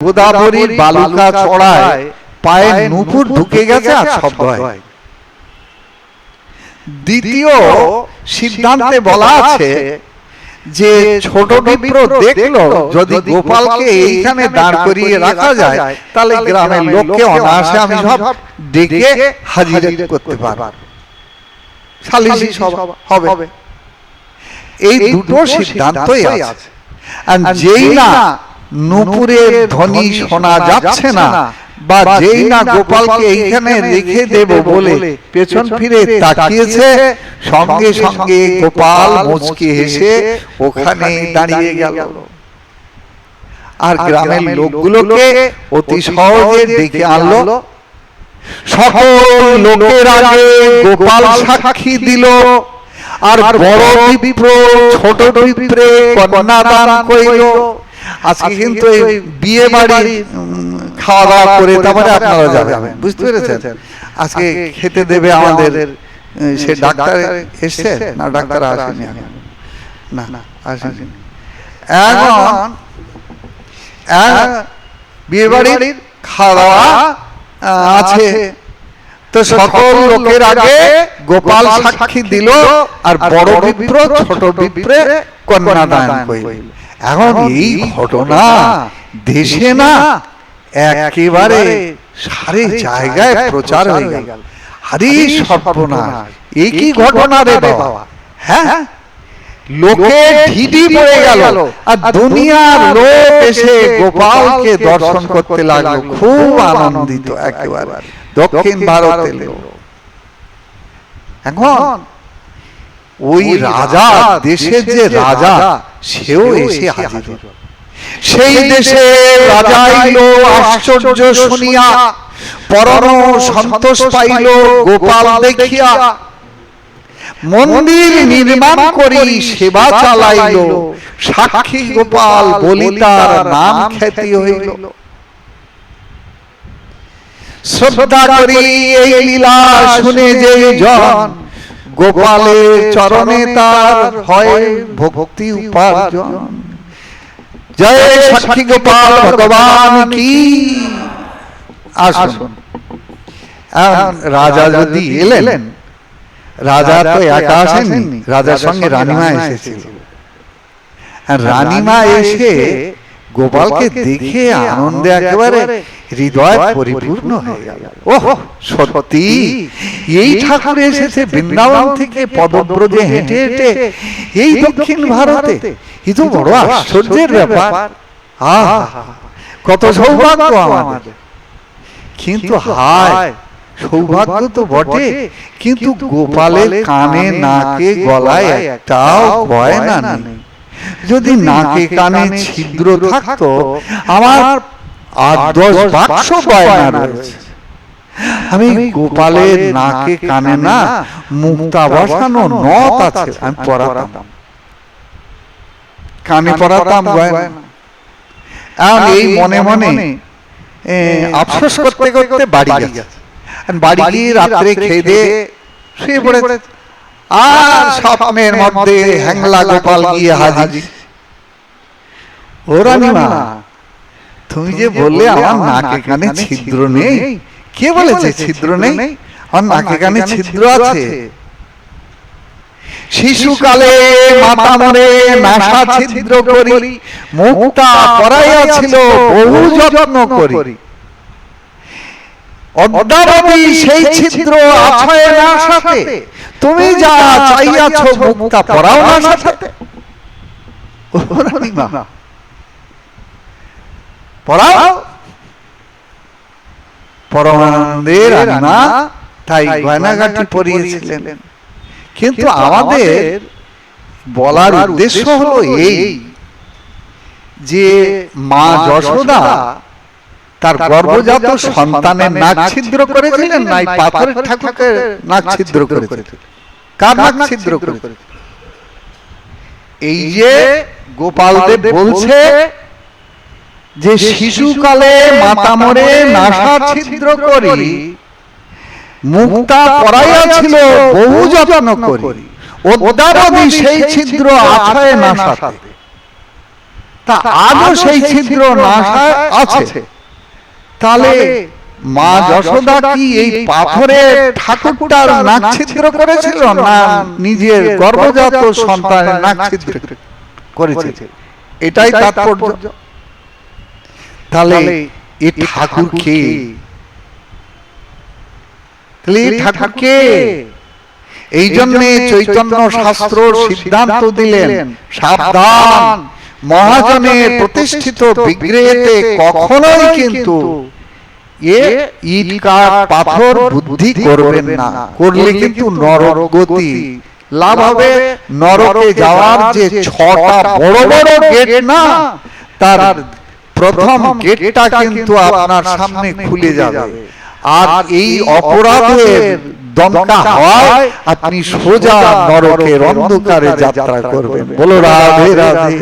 গোদাবরীর বালুকা চড়ায় পায়ে নুপুর ঢুকে গেছে আর শব্দ হয়। দ্বিতীয় সিদ্ধান্তে বলা আছে যে ছোট বিপ্র দেখল যদি গোপালকে এইখানে দাঁড় করিয়ে রাখা যায় তাহলে গ্রামের লোককে অনায়াসে আমি সব ডেকে হাজির করতে পারব। সালিসি সব হবে। এই দুটো সিদ্ধান্তই আছে। আর যেই না নুপুরের ধ্বনি শোনা যাচ্ছে না বা যেই না গোপালকে এইখানে রেখে দেব বলে পেছন ফিরে তাকিয়েছে সঙ্গে সঙ্গে গোপাল মুচকি হেসে ওখানে দাঁড়িয়ে গেল। আর গ্রামের লোকগুলোকে অতি সহজে ডেকে আনলো। সকল লোকের আগে গোপাল সাক্ষী দিল। আর বড় বিপ্র ছোট বিপ্রে কন্যাদান কইল। আজকে কিন্তু এই বিয়ে বাড়ি খাওয়া দাওয়া করে তারপরে আপনারা যাবেন। বুঝতে পেরেছেন? আজকে খেতে দেবে আমাদের সে ডাক্তার এসছে না ডাক্তার আসেনি না না আসেনি। এখন বিয়ে বাড়ির খাওয়া দাওয়া আছে। তো সকল লোকের আগে গোপাল সাক্ষী দিল আর বড় বিপ্র ছোট বিপ্রে কন্যাদান কইল। এখন এই ঘটনা দেশে না একেবারে সারে জায়গায় প্রচার হয়ে গেল। আরে সর্বনাশ এই কি ঘটনা রে বাবা? হ্যাঁ? লোকে ঢিডি পড়ে গেল আর দুনিয়ার লোক এসে গোপালকে দর্শন করতে লাগল। খুব আনন্দিত একেবারে। দক্ষিণ ভারতের এখন ওই রাজা দেশের যে রাজা সেও এসে হাজির। সেই দেশে রাজা এলো আশ্চর্য শুনিয়া পরম সন্তোষ পাইল গোপাল দেখিয়া। মন্দির নির্মাণ করি সেবা চালাইল। সাক্ষী গোপাল বলি তার নাম খ্যাতি হইল। শ্রদ্ধা করি এই লীলা শুনে যে জন গোপালের চরণে তার হয় ভক্তি উপার্জন। জয় সাক্ষী গোপাল ভগবান কি? আসুন। রাজা যদি এলেন রাজা তো একা আসেননি রাজার সঙ্গে রানীমা এসেছিল। রানীমা এসে গোপালকে দেখে আনন্দে একেবারে হৃদয় পরিপূর্ণ হয়ে গেল। ওহ সত্যি। এই ঠাকুর এসেছে বৃন্দাবন থেকে পদব্রজে হেঁটে হেঁটে এই দক্ষিণ ভারতে। এ তো বড় আশ্চর্যের ব্যাপার। আহা কত সৌভাগ্য আমাদের। কিন্তু হায় সৌভাগ্য তো বটে। কিন্তু গোপালের কানে নাকে গলায় একটাও গয়না নেই। যদি নাকে কানে ছিদ্র থাকতো আমার আট দশ বাক্স গয়না রয়েছে। আমি গোপালের নাকে কানে না মুক্তা বসানো নথ আছে আমি পড়াতাম। কানে পড়াতাম গয়না এই মনে মনে আফসোস করতে করতে বাড়ি গেছে। আর বাড়ি গিয়ে রাত্রে খেয়ে দিয়ে শুয়ে পড়ে আর স্বপ্নের মধ্যে হ্যাংলা গোপাল গিয়ে হাজির। ও রানীমা তুমি যে বললে আমার নাকে কানে ছিদ্র নেই। কে বলেছে ছিদ্র নেই? আমার নাকে কানে ছিদ্র আছে। শিশুকালে মাতা মরে নাসা ছিদ্র করি মুক্তা পরাইয়াছিল বহু যত্ন করি। অদ্যাবধি সেই ছিদ্র আছয় না সাথে। তুমি যা চাইয়াছ মুক্তা পরাও না সাথে। ও রানীমা, পরাও পরমানন্দে রানীমা তাই গয়নাগাটি পরিয়েছিলেন। কিন্তু আমাদের বলার উদ্দেশ্য হলো এই যে মা যশোদা তার গর্ভজাত সন্তানের নাক ছিদ্র করেছিলেন নাই পাথরের ঠাকুরকে নাক ছিদ্র করেছিলেন। ছিদ্র এই যে গোপালদেব বলছে যে শিশুকালে মাতা মরে নাসা ছিদ্র করি। মুক্তা পরাইয়া ছিল বহু যত্ন করি। অদ্যাবধি সেই ছিদ্র আছায় না সাথে তা আজও সেই ছিদ্র নাশায় আছে। তাহলে মা যশোদা কি এই পাথরের ঠাকুরটার নাক ছিদ্র করেছিল? না নিজের গর্ভজাত সন্তানের নাক ছিদ্র করেছে এটাই তাৎপর্য। তাহলে এই ঠাকুর কে? ঠাকুর কে? এই জন্য চৈতন্য শাস্ত্র সিদ্ধান্ত দিলেন সাবধান। মহাজনের প্রতিষ্ঠিত বিগ্রহেতে কখনোই কিন্তু এ ইট কাঠ পাথর বুদ্ধি করবেন না। করলে কিন্তু নরক গতি। লাভ হবে নরকে যাওয়ার যে ছটা বড় বড় গেট না তার প্রথম গেটটা কিন্তু আপনার সামনে খুলে যাবে। আর এই অপরাধের দমকা হয় আপনি সোজা নরকের অন্ধকারে যাত্রা করবেন। বলো রাধে। রাধে।